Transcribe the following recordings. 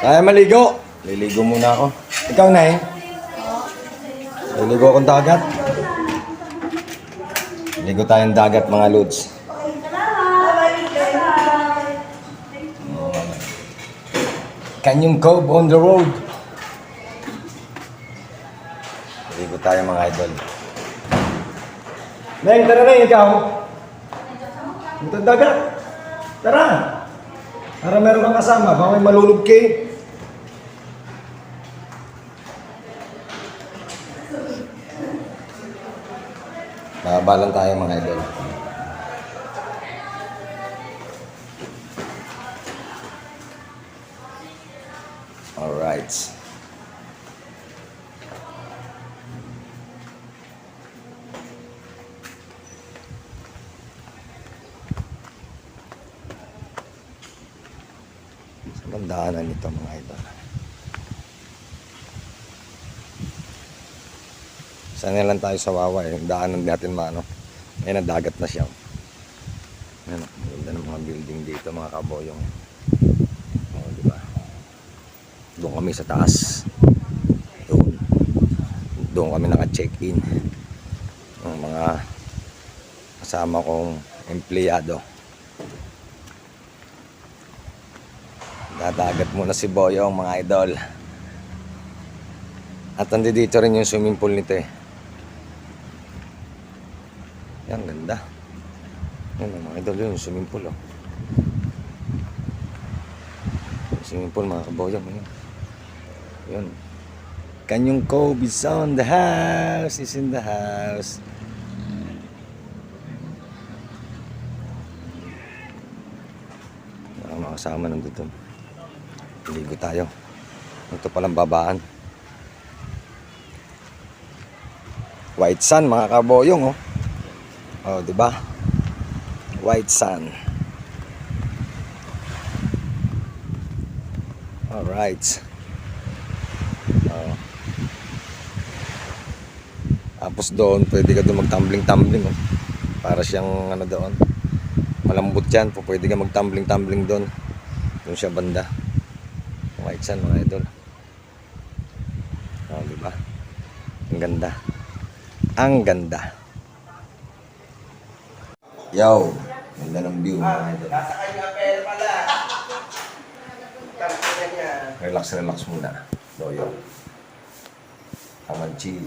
Kaya maligo. Liligo muna ako. Ikaw na eh. Liligo akong dagat. Ligo tayong dagat mga lods. Kanyang Cove on the road. Ligo tayo mga idol. Neng, tara na ikaw. Ito dagat. Tara. Para meron kang kasama. Baka may malulog kay. Babalan tayo mga idol. Alright. Sa bandaanan nito mga idol. Sana lang tayo sa Wawa eh. Daanan natin maano. Ngayon dagat na siya. Ang ganda ng mga building dito mga kaboyong. Oh, di ba? Doon kami sa taas. Doon. Doon kami naka-check-in. Ang mga kasama kong empleyado. Dadagat muna si Boyong mga idol. At nandito rin yung swimming pool nito eh. Yan, ganda. Yan mga idol yun, swimming pool oh. Swimming pool mga kaboyong. Yun. Yun. Kanyang Cove is on the house. Is in the house. Ang mga kasama nandito. Ligo tayo. Ito palang babaan. White sun mga kaboyong oh. Oh, di ba? White sun. All right. Oh. Tapos doon, pwede ka doon mag-tumbling-tumbling oh. Para siyang ano doon. Malambot yan, po pwede ka mag-tumbling-tumbling doon. Doon siya banda. White sun mga idol. Oh, di ba? Ang ganda. Ang ganda. Yo, ganda ng view mga idol. Nasa kanya pera pala. Relax, relax muna. Loyo. Taman chill.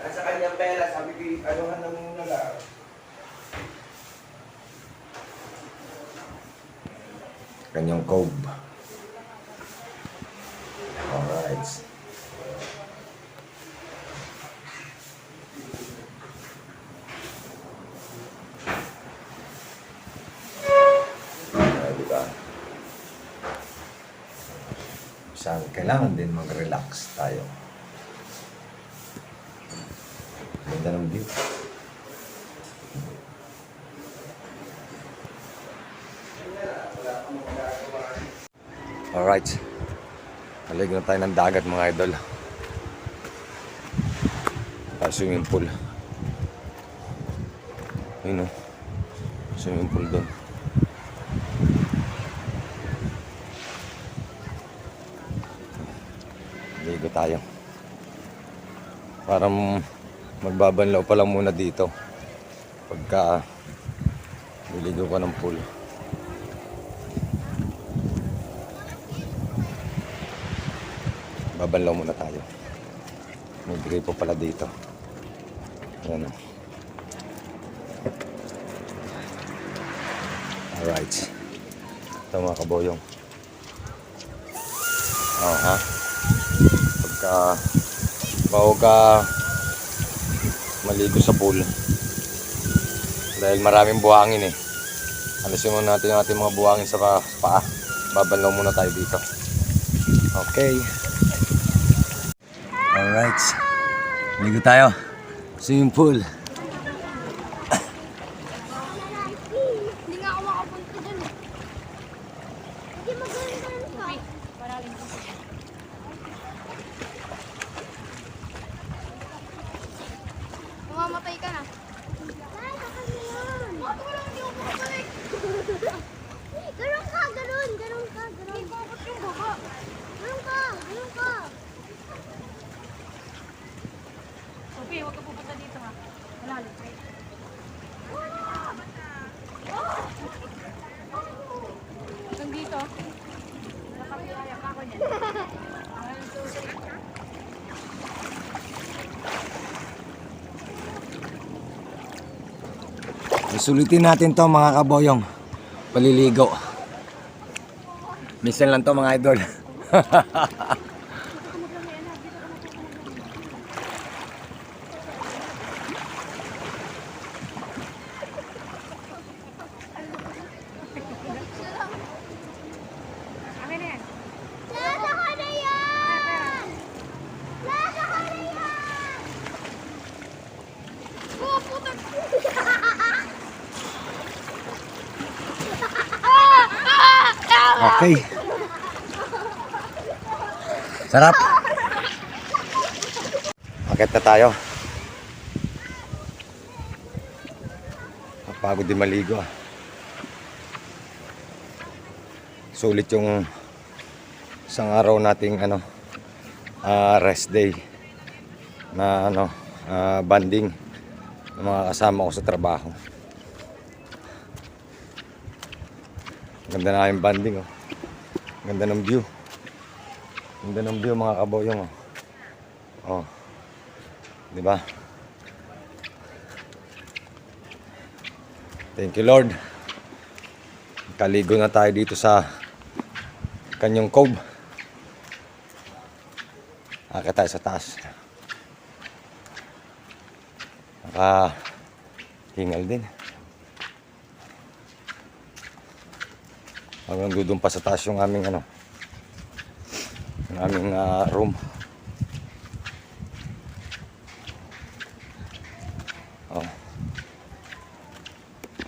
Nasa kanya pera. Sabi ko, ano ka nang nala? Kanyang cove. Alright. Ba? Saan kailangan din mag-relax tayo. Ganda ng view. Alright. Nalig na tayo ng dagat mga idol. Ah, swimming pool. Ayun o. Swimming pool doon. Ligo tayo. Para m- magbabanlaw pa lang muna dito. Pagka niligo ka ng pool. Babanlaw muna tayo. May gripo pala dito. Ayan o. Alright. Ito mga kaboyong. Oo ha. Bago ka maligo sa pool. Dahil maraming buhangin eh. Alisin muna natin yung ating mga buhangin sa pa- paa. Babanlaw muna tayo dito. Okay. Alright. Ligo tayo. Swimming pool. Mamatay ka na. Ay, baka naman. Bakit wala hindi ako makabalik? ganun ka, ganun, ganun ka, ganun. Hindi ko yung baba. Ganun ka, ganun ka. Sophie, huwag ka pupunta dito ha. Malalim kayo. Hanggang dito. Nakapiyaya ako niyan. Isulitin natin to mga kaboyong. Paliligo. Minsan lang to mga idol. Lahat ako na yan! Lahat ako na yan! Oh, putak! Okay. Sarap. Akit na tayo. Kapagod din maligo ah. Sulit yung isang araw nating ano ah, rest day na ano ah, banding ng mga kasama ko sa trabaho. Ganda na yung banding oh. Ganda ng view. Ganda ng view mga kaboyong oh. Oh. 'Di ba? Thank you Lord. Kaligo na tayo dito sa Kanyong Cove. Akit tayo sa taas. Naka hingal din. Hanggang dudong pa sa taas yung aming ano, yung aming ah, room. Oh.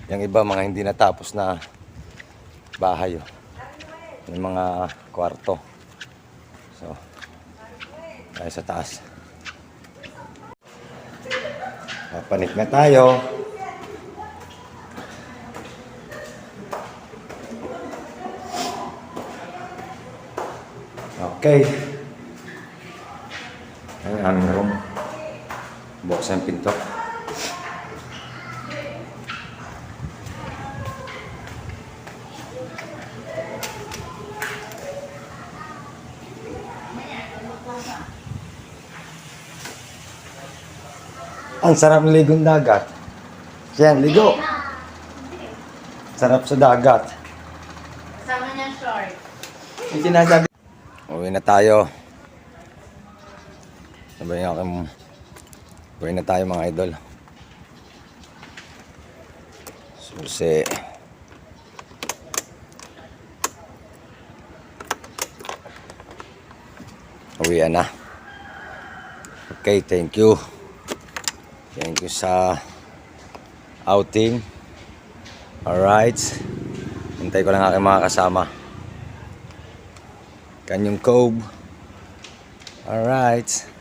Yung iba mga hindi natapos na bahay oh. Yung mga kwarto. So, tayo sa taas. Papanik na tayo. Okay. Ang aming room. Buksan ang pinto. Ang sarap ng ligong dagat. Yan, ligo. Sarap sa dagat. Kasama niya short. Yung sinasabi Uwi na tayo. Sabay nga aking Uwi na tayo mga idol. Susi. Uwi na. Okay, thank you. Thank you sa outing. Alright. Hintay ko lang aking mga kasama. Kanyang Cove. Alright.